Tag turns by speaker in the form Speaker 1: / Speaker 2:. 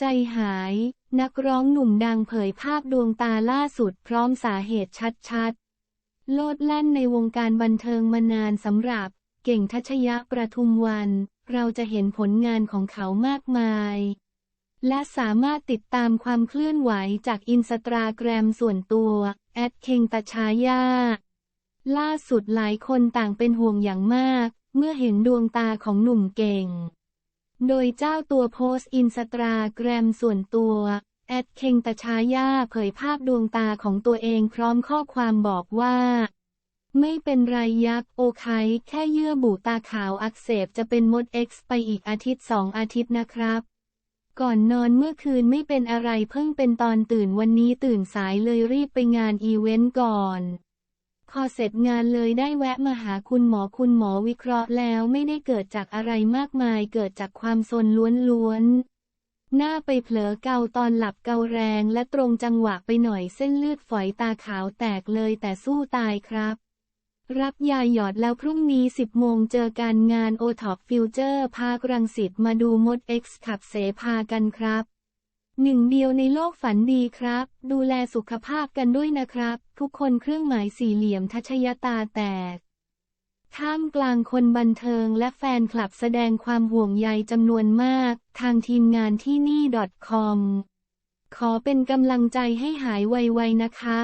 Speaker 1: ใจหาย นักร้องหนุ่มดังเผยภาพดวงตาล่าสุดพร้อมสาเหตุชัดๆ โลดแล่นในวงการบันเทิงมานานสำหรับ เก่งทัชยะประทุมวัน เราจะเห็นผลงานของเขามากมาย และสามารถติดตามความเคลื่อนไหวจากอินสตาแกรมส่วนตัวแอดเคงตชายาล่าสุดหลายคนต่างเป็นห่วงอย่างมาก เมื่อเห็นดวงตาของหนุ่มเก่ง โดยเจ้าตัวโพสต์อินสตาแกรมส่วนตัวแอดเคงตชายาเผยภาพดวงตาของตัวเองพร้อมข้อความบอกว่า ไม่เป็นไรยักษ์โอไคแค่เยื่อบุตาขาวอักเสบจะเป็นมด X ไปอีกอาทิตย์สองอาทิตย์นะครับ ก่อนนอนเมื่อคืนไม่เป็นอะไรเพิ่งเป็นตอนตื่นวันนี้ตื่นสายเลยรีบไปงานอีเวนต์ก่อน พอเสร็จงานเลยได้แวะมาหาคุณหมอคุณหมอวิเคราะห์แล้วไม่ได้เกิดจากอะไรมากมายเกิดจากความซนล้วนๆ หน้าไปเผลอเกาตอนหลับเกาแรงและตรงจังหวะไปหน่อยเส้นเลือดฝอยตาขาวแตกเลยแต่สู้ตายครับ รับยาหยอดแล้วพรุ่งนี้ 10 โมงเจอกันงาน o t o p Future พารังสิตมาดูมด X ขับเสพากันครับ หนึ่งเดียวในโลกฝันดีครับ ดูแลสุขภาพกันด้วยนะครับ ทุกคนเครื่องหมายสี่เหลี่ยมทัชยตาแตก ท่ามกลางคนบันเทิงและแฟนคลับแสดงความห่วงใยจำนวนมาก ทางทีมงานที่นี่ .com ขอเป็นกำลังใจให้หายไวๆนะคะ